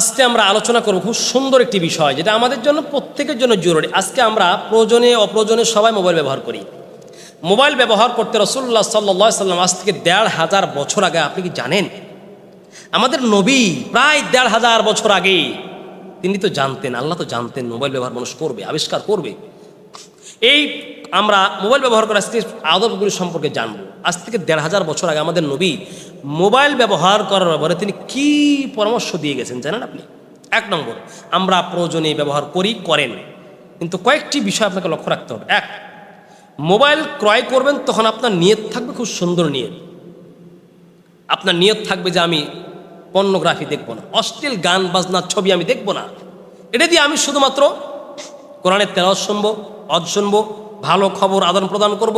আজকে আমরা আলোচনা করব খুব সুন্দর একটি বিষয়, যেটা আমাদের জন্য প্রত্যেকের জন্য জরুরি। আজকে আমরা প্রয়োজনে, অপ্রয়োজনে সবাই মোবাইল ব্যবহার করি। মোবাইল ব্যবহার করতে রসুল্লাহ সাল্লা সাল্লাম আজ থেকে দেড় হাজার বছর আগে, আপনি কি জানেন? আমাদের নবী প্রায় দেড় হাজার বছর আগে, তিনি তো জানতেন, আল্লাহ তো জানতেন মোবাইল ব্যবহার মানুষ করবে, আবিষ্কার করবে। এই আমরা মোবাইল ব্যবহার করার আজকে আদবগুলি সম্পর্কে জানব। আজ থেকে দেড় হাজার বছর আগে আমাদের নবী মোবাইল ব্যবহার করার ব্যাপারে তিনি কি পরামর্শ দিয়ে গেছেন জানেন আপনি? এক নম্বর, আমরা প্রয়োজনে ব্যবহার করি, করেন। কিন্তু কয়েকটি বিষয় আপনাকে লক্ষ্য রাখতে হবে। এক, মোবাইল ক্রয় করবেন, তখন আপনার নিয়ত থাকবে খুব সুন্দর নিয়ত। আপনার নিয়ত থাকবে যে আমি পর্নোগ্রাফি দেখব না, অশ্লীল গান, বাজনার ছবি আমি দেখব না। এটা দিয়ে আমি শুধুমাত্র কোরআনের তেলাওয়াত শুনব অজ শুনব, ভালো খবর আদান প্রদান করব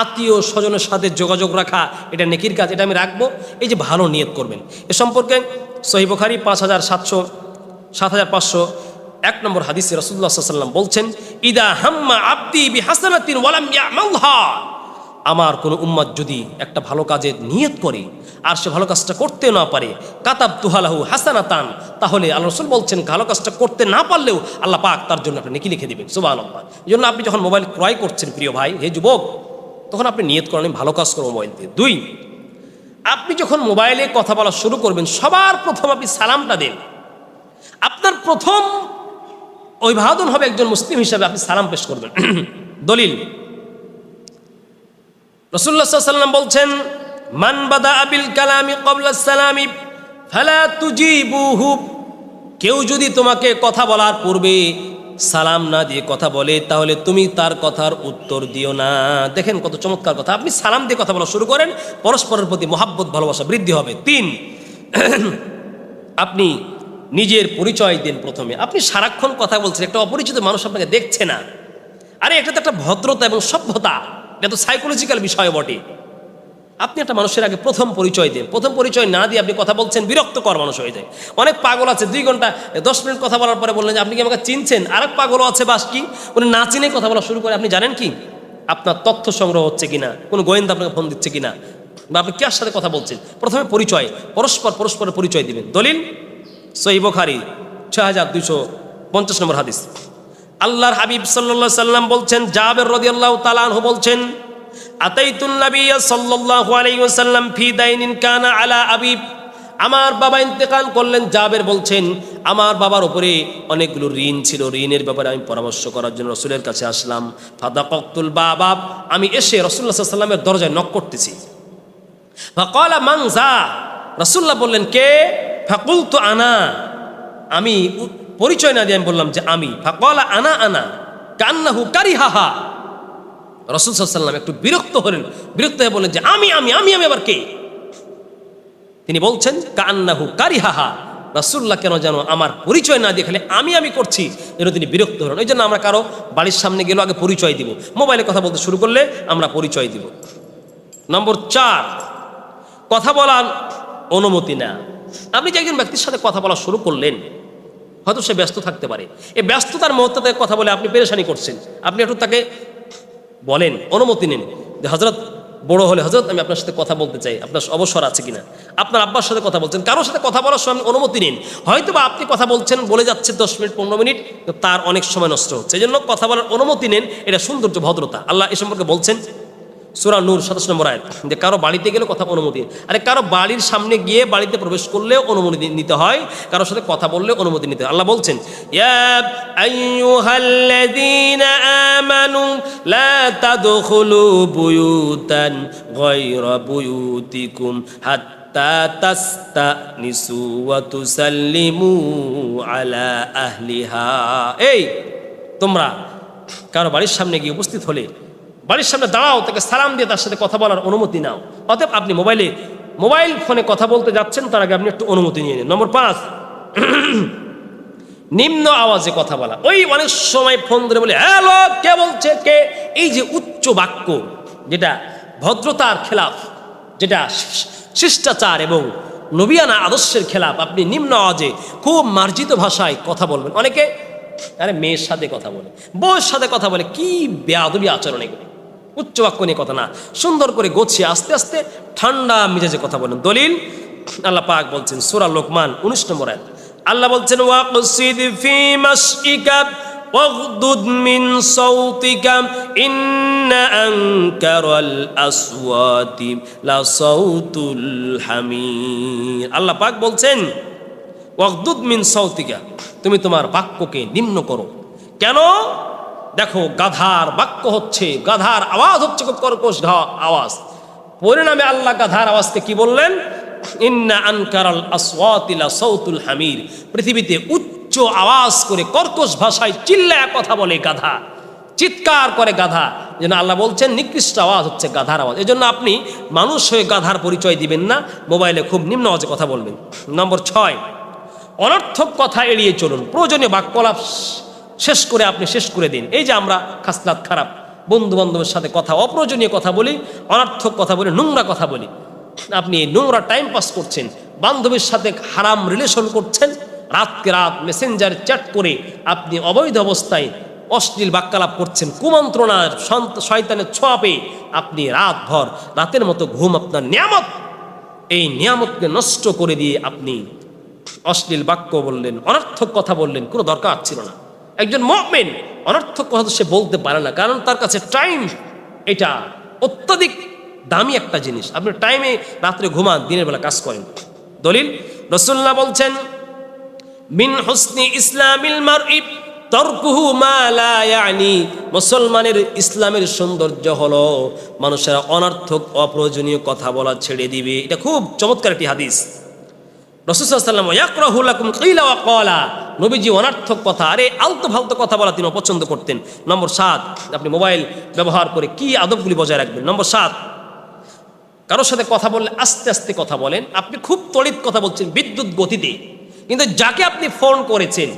আত্মীয় স্বজনের সাথে যোগাযোগ রাখা, এটা নেকির কাজ, এটা আমি রাখব। এই যে ভালো নিয়ত করবেন। এ সম্পর্কে সহি বুখারি পাঁচ হাজার সাতশো, সাত হাজার পাঁচশো, এক নম্বর হাদিসে রসুল্লাহ সাল্লাম বলছেন, ইদা হাম্মা আব্দি বি হাসানাতিন আমার কোনো উম্মাদ যদি একটা ভালো কাজের নিয়ত করে, আর সে ভালো কাজটা করতে না পারে কাতাব তুহালাহু হাসানাতান, তাহলে আল্লাহ রসুল বলছেন, ভালো কাজটা করতে না পারলেও আল্লাহ পাক তার জন্য আপনি নেকি লিখে দেবেন। সুবাহ আল্লাহ এই জন্য আপনি যখন মোবাইল ক্রয় করছেন, প্রিয় ভাই, হে যুবক তখন আপনি নিয়ত করেন ভালো কাজ করব মোবাইল দিয়ে। দুই, আপনি যখন মোবাইলে কথা বলা শুরু করবেন, সবার প্রথম আপনি সালামটা দেন। আপনার প্রথম অভিবাদন হবে একজন মুসলিম হিসাবে, আপনি সালাম পেশ করবেন। দলিল রসুল্লাহ সাল্লাম বলছেন, মান বাদা আবিল কালামি কবলা সালামি ফালা তুজিবুহু। কেউ যদি তোমাকে কথা বলার পূর্বে সালাম না দিয়ে কথা বলে, তাহলে তুমি তার কথার উত্তর দিও না। দেখেন কত চমৎকার কথা। আপনি সালাম দিয়ে কথা বলা শুরু করেন, পরস্পরের প্রতি মহাব্বত, ভালোবাসা বৃদ্ধি হবে। তিন, আপনি নিজের পরিচয় দিন প্রথমে। আপনি সারাক্ষণ কথা বলছেন, একটা অপরিচিত মানুষ আপনাকে দেখছে না। আরে এটা তো একটা ভদ্রতা এবং সভ্যতা, এটা তো সাইকোলজিক্যাল বিষয় বটে। আপনি একটা মানুষের আগে প্রথম পরিচয় দেন। প্রথম পরিচয় না দিয়ে আপনি কথা বলছেন, বিরক্তকর মানুষ হয়ে যায়। অনেক পাগল আছে, দুই ঘণ্টা, দশ মিনিট কথা বলার পরে বললেন যে, আপনি কি আমাকে চিনছেন? আরেক পাগলও আছে বাস কি? উনি না চিনে কথা বলা শুরু করে। আপনি জানেন কি? আপনার তথ্য সংগ্রহ হচ্ছে কিনা? কোনো গোয়েন্দা আপনাকে ফোন দিচ্ছে কিনা? বা আপনি কার সাথে কথা বলছেন? প্রথমে পরিচয়, পরস্পর পরস্পরের পরিচয় দিবেন। দলিল সই বখারি, ছয় হাজার দুইশো পঞ্চাশ নম্বর হাদিস। আল্লাহর হাবিব সাল্লাম বলছেন, জাবের রদি আল্লাহ তালাহ বলছেন ফি দাইনিন কানা আলা আমার বাবা ইন্তেকাল করলেন, জাবের বলছেন, আমার বাবার উপরে অনেকগুলো ঋণ ছিল, ঋণের ব্যাপারে আমি পরামর্শ করার জন্য রসুলের কাছে আসলাম। ফাদা কক্তুল বাবা, আমি এসে রসুল্লাহ সাল্লামের দরজায় নক করতেছি। রসুল্লাহ বললেন, কে? ফাকুল তো আনা। আমি পরিচয় না দিয়ে আমি বললাম যে আমি। ফাকলা, আনা আনা। কান্না হু কারি হাহা রসুল সাল্লাম একটু বিরক্ত হলেন। বিরক্ত হয়ে বললেন যে, আমি আমি আমি আমি আবার কে? তিনি বলছেন কান্নাহু কারি হাহা রাসুল্লাহ কেন যেন আমার পরিচয় না দিয়ে খালি আমি আমি করছি, যেন তিনি বিরক্ত হলেন। ওই জন্য আমরা কারও বাড়ির সামনে গেলেও আগে পরিচয় দিব। মোবাইলে কথা বলতে শুরু করলে আমরা পরিচয় দিব। নম্বর চার, কথা বলার অনুমতি না। আপনি যে একজন ব্যক্তির সাথে কথা বলা শুরু করলেন, হয়তো সে ব্যস্ত থাকতে পারে। এই ব্যস্ততার মুহূর্তে কথা বলে আপনি পেরেশানি করছেন। আপনি একটু তাকে বলেন, অনুমতি নিন যে হজরত বড় হলে হজরত আমি আপনার সাথে কথা বলতে চাই, আপনার অবসর আছে কিনা? আপনার আব্বার সাথে কথা বলছেন, কারোর সাথে কথা বলার সময় অনুমতি নিন। হয়তো বা আপনি কথা বলছেন বলে যাচ্ছে দশ মিনিট, পনেরো মিনিট তার অনেক সময় নষ্ট হচ্ছে। এই জন্য কথা বলার অনুমতি নেন, এটা সৌন্দর্য, ভদ্রতা। আল্লাহ এ সম্পর্কে বলছেন সুরা নূর সাতাশ নম্বর আয়াত, যে কারও বাড়িতে গেলে কথা অনুমতি, আরে কারও বাড়ির সামনে গিয়ে বাড়িতে প্রবেশ করলেও অনুমতি নিতে হয়, কারোর সাথে কথা বললে অনুমতি নিতে হয়। আল্লাহ বলছেন আমানু এই, তোমরা কারও বাড়ির সামনে গিয়ে উপস্থিত হলে বাড়ির সামনে দাঁড়াও, তাকে সালাম দিয়ে তার সাথে কথা বলার অনুমতি নাও। অতএব আপনি মোবাইলে, মোবাইল ফোনে কথা বলতে যাচ্ছেন, তার আগে আপনি একটু অনুমতি নিয়ে নিন। নম্বর পাঁচ, নিম্ন আওয়াজে কথা বলা। ওই অনেক সময় ফোন ধরে বলে হ্যালো কে বলছে, কে? এই যে উচ্চ বাক্য, যেটা ভদ্রতার খেলাফ, যেটা শিষ্টাচার এবং নবিয়ানা আদর্শের খেলাফ, আপনি নিম্ন আওয়াজে খুব মার্জিত ভাষায় কথা বলবেন। অনেকে, আরে মেয়ের সাথে কথা বলে, বউয়ের সাথে কথা বলে, কি বেয়াদবি আচরণ এগুলি। উচ্চ বাক্য নিয়ে কথা না সুন্দর করে গোছিয়ে আস্তে আস্তে ঠান্ডা মিজাজে কথা বলেন দলিল আল্লাহ পাক বলছেন সুরা লোকমান উনিশ নম্বর আয়াত আল্লাহ বলছেন ওয়াকসিদ ফি মাশইকা واغضض من صوتك إن أنكر الأصوات لصوت الحمير আল্লাহ পাক বলছেন ওয়াগদুদ মিন সৌতিকা তুমি তোমার বাক্যকে নিম্ন করো কেন দেখো, গাধার বাক্য হচ্ছে, গাধার আওয়াজ হচ্ছে খুব কর্কশ আওয়াজ। পরিণামে আল্লাহ গাধার আওয়াজকে কি বললেন? ইন্না আনকারাল আসওয়াতিলা সৌতুল হামির। পৃথিবীতে উচ্চ আওয়াজ করে কর্কশ ভাষায় চিল্লায় কথা বলে গাধা, চিৎকার করে গাধা। যেন আল্লাহ বলছেন, নিকৃষ্ট আওয়াজ হচ্ছে গাধার আওয়াজ। এজন্য আপনি মানুষ হয়ে গাধার পরিচয় দিবেন না, মোবাইলে খুব নিম্ন আওয়াজে কথা বলবেন। নম্বর ছয়, অনর্থক কথা এড়িয়ে চলুন। প্রয়োজনীয় বাক্যলাপ শেষ করে আপনি শেষ করে দিন। এই যে আমরা খাসলাত খারাপ বন্ধু বান্ধবের সাথে কথা, অপ্রয়োজনীয় কথা বলি, অনার্থক কথা বলি, নোংরা কথা বলি। আপনি এই নোংরা টাইম পাস করছেন, বান্ধবীর সাথে হারাম রিলেশন করছেন, রাতকে রাত মেসেঞ্জার চ্যাট করে আপনি অবৈধ অবস্থায় অশ্লীল বাক্যালাপ করছেন, কুমন্ত্রণার শয়তানের ছোঁয়া পেয়ে আপনি রাতভর রাতের মতো ঘুম আপনার নিয়ামত। এই নিয়ামতকে নষ্ট করে দিয়ে আপনি অশ্লীল বাক্য বললেন, অনার্থক কথা বললেন, কোনো দরকার ছিল না। একজন মহমেন অনর্থক কথা সে বলতে পারে না, কারণ তার কাছে টাইম এটা অত্যাধিক দামি একটা জিনিস। আপনি টাইমে রাত্রে ঘুমান, দিনের বেলা কাজ করেন। দলিল রসুল্লাহ বলছেন, মিন হুসনি ইসলামিল মারই, তর্কুহু মা লা ইয়ানি। মুসলমানের ইসলামের সৌন্দর্য হলো মানুষেরা অনর্থক, অপ্রয়োজনীয় কথা বলা ছেড়ে দিবে। এটা খুব চমৎকার একটি হাদিস। রসুসাল্লাম ইয়াকরাহুলাকুম কিলা ওয়া ক্বালা। নবীজি অনার্থক কথা, আরে আলতো ফালতো কথা বলা তিনি অপছন্দ করতেন। নম্বর সাত, আপনি মোবাইল ব্যবহার করে কি আদবগুলি বজায় রাখবেন? নম্বর সাত, কারোর সাথে কথা বললে আস্তে আস্তে কথা বলেন। আপনি খুব তড়িৎ কথা বলছেন বিদ্যুৎ গতিতে। কিন্তু যাকে আপনি ফোন করেছেন,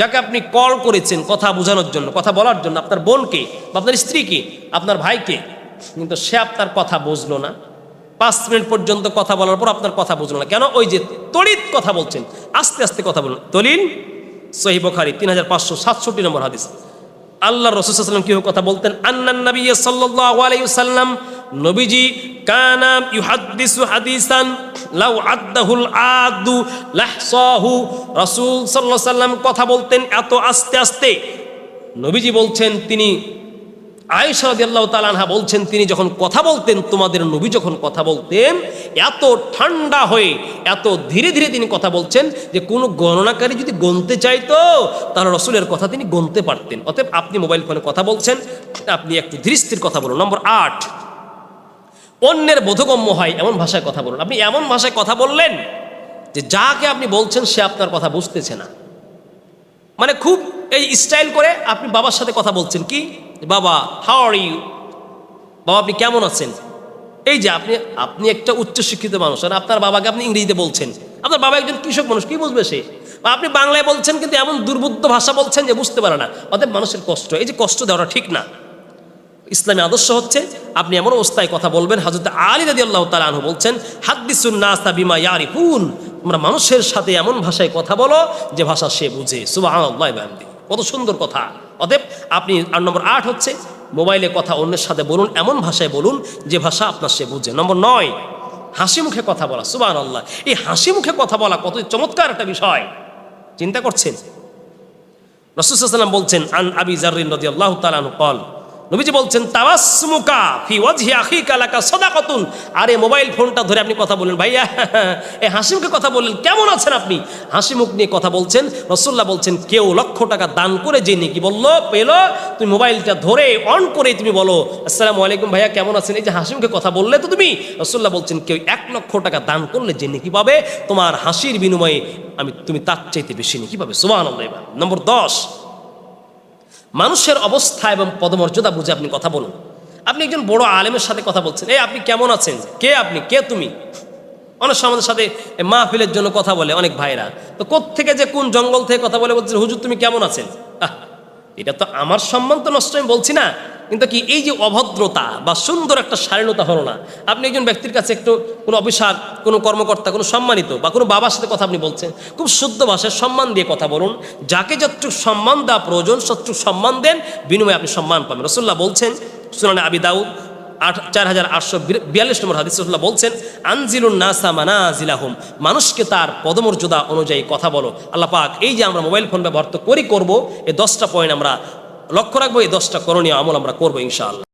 যাকে আপনি কল করেছেন কথা বোঝানোর জন্য, কথা বলার জন্য আপনার বোনকে বা আপনার স্ত্রীকে, আপনার ভাইকে, কিন্তু সে আপনার কথা বুঝলো না। পাঁচ মিনিট পর্যন্ত কথা বলার পর আপনার কথা বুঝলো না। কেন? ওই যে তড়িৎ কথা বলছেন, আস্তে আস্তে কথা বলুন। দলিল সহি বখারি, তিন হাজার পাঁচশো সাতষট্টি নম্বর হাদিস। আল্লাহ রসুলাম কি কথা বলতেন? আন্নান নবী সাল্লাম নবীজি কানা ইউহাদ্দিসু হাদিসান, লাউ আদ্দাহুল আদু লাহসাহু, রাসূল সাল্লাল্লাহু আলাইহি সাল্লাম কথা বলতেন এত আস্তে আস্তে। নবীজি বলছেন, তিনি তাআলা আনহা বলছেন, তিনি যখন কথা বলতেন, তোমাদের নবী যখন কথা বলতেন, এত ঠান্ডা হয়ে, এত ধীরে ধীরে তিনি কথা বলছেন যে, কোনো গণনাকারী যদি গণতে চাইতো, তাহলে রসুলের কথা তিনি গণতে পারতেন। অতএব আপনি মোবাইল ফোনে কথা বলছেন, আপনি একটু ধীরস্থির কথা বলুন। নম্বর আট, অন্যের বোধগম্য হয় এমন ভাষায় কথা বলুন। আপনি এমন ভাষায় কথা বললেন যে, যাকে আপনি বলছেন, সে আপনার কথা বুঝতেছে না। মানে খুব এই স্টাইল করে আপনি বাবার সাথে কথা বলছেন কি? বাবা হাউ আর ইউ বাবা, আপনি কেমন আছেন? এই যে আপনি আপনি একটা উচ্চশিক্ষিত মানুষ, আর আপনার বাবাকে আপনি ইংরেজিতে বলছেন। আপনার বাবা একজন কৃষক মানুষ, কি বুঝবে সে? আপনি বাংলায় বলছেন, কিন্তু এমন দুর্বুদ্ধ ভাষা বলছেন যে বুঝতে পারে না। অতএব মানুষের কষ্ট, এই যে কষ্ট দেওয়াটা ঠিক না। ইসলামী আদর্শ হচ্ছে, আপনি এমন অবস্থায় কথা বলবেন হাজরত আলী রাদি আল্লাহ তালু বলছেন, হাদ্দিসুন নাস্তা বিমা ইয়ারিফুন। তোমরা মানুষের সাথে এমন ভাষায় কথা বলো, যে ভাষা সে বুঝে। সুবাহ কত সুন্দর কথা। অতএব আপনি আর নম্বর আট হচ্ছে, মোবাইলে কথা অন্যের সাথে বলুন, এমন ভাষায় বলুন যে ভাষা আপনার সে বুঝে। নম্বর নয়, হাসি মুখে কথা বলা সুবাহ আল্লাহ এই হাসি মুখে কথা বলা কত চমৎকার একটা বিষয়। চিন্তা করছেন? রসুসাল্লাম বলছেন, আন আবি জারিন রদি আল্লাহ তালানু কল নবীজি বলছেন তাবাসমুকা ফি ওয়াজহি আখিকা লাকা সাদাকাতুন। আরে মোবাইল ফোনটা ধরে আপনি কথা বলেন ভাইয়া এই হাসি মুখে কথা বললেন, কেমন আছেন আপনি? হাসি মুখ নিয়ে কথা বলছেন রসুল্লাহ বলছেন, কেউ লক্ষ টাকা দান করে যে কি বলল, পেল, তুমি মোবাইলটা ধরে অন করে তুমি বলো। আসসালামু আলাইকুম ভাইয়া, কেমন আছেন? এই যে হাসি মুখে কথা বললে তো তুমি? রসুল্লাহ বলছেন, কেউ এক লক্ষ টাকা দান করলে যে কি পাবে, তোমার হাসির বিনিময়ে আমি, তুমি তার চাইতে বেশি নেকি পাবে। সুবাহ নম্বর দশ মানুষের অবস্থা এবং পদমর্যাদা বুঝে আপনি কথা বলুন। আপনি একজন বড় আলেমের সাথে কথা বলছেন। এই, আপনি কেমন আছেন? কে আপনি? কে তুমি? অনেক সময় আমাদের সাথে মাহফিলের জন্য কথা বলে অনেক ভাইরা। তো থেকে যে কোন জঙ্গল থেকে কথা বলে বলছেন, হুজুর, তুমি কেমন আছেন? এটা তো আমার সম্মান তো নষ্ট, আমি বলছি না। কিন্তু কি এই যে অভদ্রতা বা সুন্দর একটা শালীনতা হলো না? আপনি একজন ব্যক্তির কাছে একটু কোনো অফিসার কোনো কর্মকর্তা, কোনো সম্মানিত বা কোনো বাবার সাথে কথা আপনি বলছেন, খুব শুদ্ধ ভাষায় সম্মান দিয়ে কথা বলুন। যাকে যতটুকু সম্মান দেওয়া প্রয়োজন ততটুকু সম্মান দেন, বিনিময়ে আপনি সম্মান পাবেন। রসুল্লাহ বলছেন, সুনানে আবি দাউদ আট, চার হাজার আটশো বিয়াল্লিশ নম্বর হাদিসুল্লাহ বলছেন, আনজিলুন নাসা মানাজিলাহুম, মানুষকে তার পদমর্যাদা অনুযায়ী কথা বলো। আল্লাহ পাক, এই যে আমরা মোবাইল ফোন ব্যবহার তো করি, করব, এই দশটা পয়েন্ট আমরা লক্ষ্য রাখব এই দশটা করণীয় আমল আমরা করব ইনশাআল্লাহ।